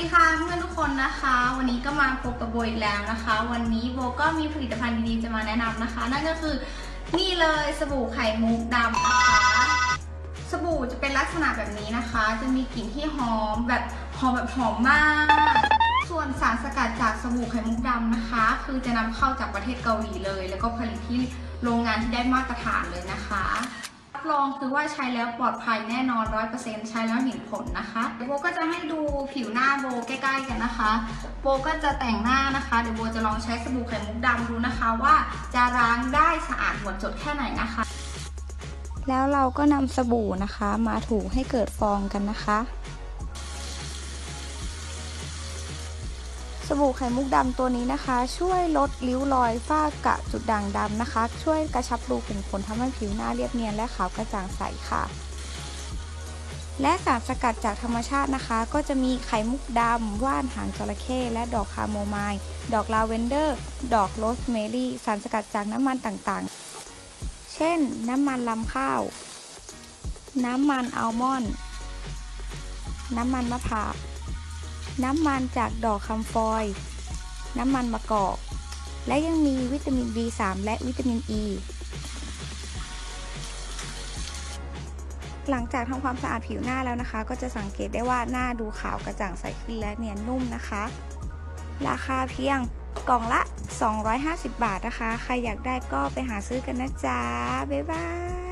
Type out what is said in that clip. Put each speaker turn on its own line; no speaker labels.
วัสดีค่ะเพื่อนทุกคนนะคะ วันนี้ก็มาพบกับโบอีกแล้วนะคะ วันนี้โบก็มีผลิตภัณฑ์ดีๆจะมาแนะนำนะคะ นั่นก็คือนี่เลยสบู่ไข่มุกดำนะคะสบู่จะเป็นลักษณะแบบนี้นะคะ จะมีกลิ่นที่หอมแบบหอมแบบหอมมาก ส่วนสารสกัดจากสบู่ไข่มุกดำนะคะ คือจะนำเข้าจากประเทศเกาหลีเลย แล้วก็ผลิตที่โรงงานที่ได้มาตรฐานเลยนะคะ รับรองคือว่าใช้แล้วปลอดภัยแน่นอน100%ใช้แล้วเห็นผลนะคะเดี๋ยวโบก็จะให้ดูผิวหน้าโบใกล้ๆกันนะคะโบก็จะแต่งหน้านะคะเดี๋ยวโบจะลองใช้สบู่ไข่มุกดำดูนะคะว่าจะล้างได้สะอาดหมดจดแค่ไหนนะคะ
แล้วเราก็นำสบู่นะคะมาถูให้เกิดฟองกันนะคะ สบู่ไข่มุกดำตัวนี้นะคะ ช่วยลดริ้วรอยฝ้ากระจุดด่างดำนะคะ ช่วยกระชับรูขุมขนทำให้ผิวหน้าเรียบเนียนและขาวกระจ่างใสค่ะ และสารสกัดจากธรรมชาตินะคะ ก็จะมีไข่มุกดำว่านหางจระเข้และดอกคาโมไมล์ดอกลาเวนเดอร์ ดอกโรสเมรี่ สารสกัดจากน้ำมันต่างๆ เช่น น้ำมันลำข้าว น้ำมันอัลมอนด์ น้ำมันมะพร้าว น้ำมันจากดอกคำฟอย น้ำมันมะกอก และยังมีวิตามิน B3 และวิตามิน E หลังจากทำความสะอาดผิวหน้าแล้วนะคะ ก็จะสังเกตได้ว่าหน้าดูขาวกระจ่างใสขึ้นและเนียนนุ่มนะคะ ราคาเพียงกล่องละ 250 บาทนะคะ ใครอยากได้ก็ไปหาซื้อกันนะจ๊ะ บ๊ายบาย